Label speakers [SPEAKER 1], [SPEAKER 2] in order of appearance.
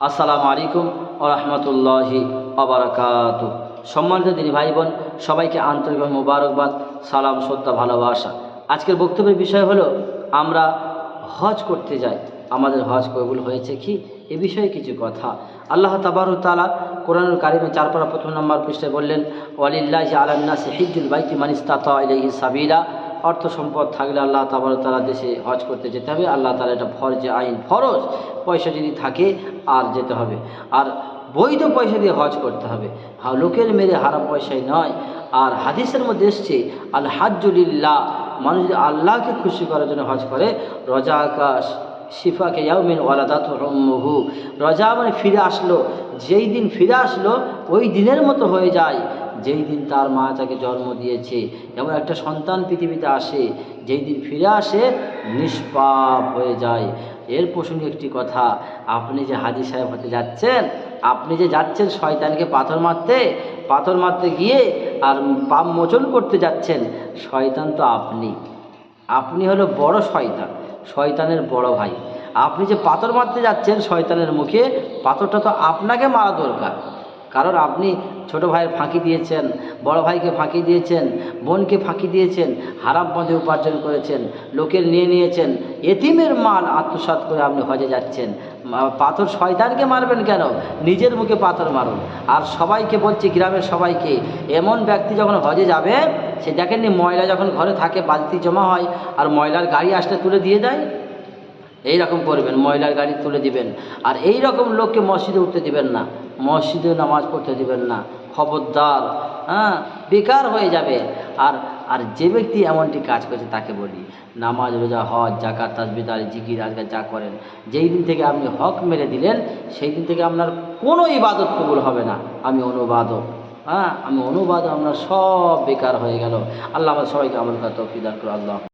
[SPEAKER 1] আসসালামু আলাইকুম ও রহমতুল্লাহি আবরাকাত সম্মানিত দিনী ভাই বোন সবাইকে আন্তরিক মোবারকবাদ, সালাম, শ্রদ্ধা, ভালোবাসা। আজকের বক্তব্যের বিষয় হলো, আমরা হজ করতে যাই। আমাদের হজ কবুল হয়েছে কি? এ বিষয়ে কিছু কথা। আল্লাহ তাবারু তালা কোরআনুল কারিমে চারপাড়া প্রথম নম্বর পৃষ্ঠায় বললেন, ওয়ালিল্লাহ আলান্নাস হিজুল বাইতি মানিস্তাতা ইলাইহি সাবিলা। অর্থ সম্পদ থাকলে আল্লাহ তাবার তালা দেশে হজ করতে যেতে হবে। আল্লাহ তালা এটা ফরজে আইন, ফরজ। পয়সা যদি থাকে আর যেতে হবে। আর বৈধ পয়সা দিয়ে হজ করতে হবে। লোকের মেরে হারা পয়সাই নয়। আর হাদিসের মধ্যে এসছে আল হাজুলিল্লাহ মানুষ যদি আল্লাহকে খুশি করার জন্য হজ করে, রজা আকাশ শিফাকে ইয়াউমিন ওয়ালাদাত উম্মুহু রজা মানে ফিরে আসলো, যেই দিন ফিরে আসলো, ওই দিনের মতো হয়ে যায়। যেই দিন তার মা তাকে জন্ম দিয়েছে যেমন একটা সন্তান পৃথিবীতে আসে, যেই দিন ফিরে আসে, নিষ্পাপ হয়ে যায়। এর প্রসঙ্গে একটি কথা, আপনি যে হাজি সাহেব হতে যাচ্ছেন, আপনি যে যাচ্ছেন শয়তানকে পাথর মারতে পাথর মারতে গিয়ে আর পাপ মোচন করতে যাচ্ছেন, শয়তান তো আপনি। আপনি হলো বড় শয়তান, শয়তানের বড় ভাই। আপনি যে পাথর মারতে যাচ্ছেন শয়তানের মুখে, পাথরটা তো আপনাকে মারা দরকার। কারণ আপনি ছোট ভাইয়ের ফাঁকি দিয়েছেন, বড় ভাইকে ফাঁকি দিয়েছেন, বোনকে ফাঁকি দিয়েছেন, হারাম পথে উপার্জন করেছেন, লোকের নিয়ে নিয়েছেন, এতিমের মাল আত্মসাৎ করে আপনি হজে যাচ্ছেন। পাথর শয়তানকে মারবেন কেন? নিজের মুখে পাথর মারুন। আর সবাইকে বলছি, গ্রামের সবাইকে, এমন ব্যক্তি যখন হজে যাবে, সে দেখেননি ময়লা যখন ঘরে থাকে, বালতি জমা হয়, আর ময়লার গাড়ি আসলে তুলে দিয়ে দেয়? এই রকম করবেন ময়লার গাড়ি তুলে দিবেন। আর এই রকম লোককে মসজিদে উঠতে দিবেন না। মসজিদে নামাজ পড়তে দিবেন না। খবরদার হ্যাঁ বেকার হয়ে যাবে। আর আর যে ব্যক্তি এমনটি কাজ করছে তাকে বলি, নামাজ, রোজা, হজ জাকাত তাজবিদ আর জিকির, আজকাল যা করেন, যেই দিন থেকে আপনি হক মেরে দিলেন, সেই দিন থেকে আপনার কোনো ইবাদত কবুল হবে না। আমি অনুবাদক হ্যাঁ আমি অনুবাদ আপনার সব বেকার হয়ে গেল। আল্লাহ আমার সবাইকে আমল করা দান করো আল্লাহ।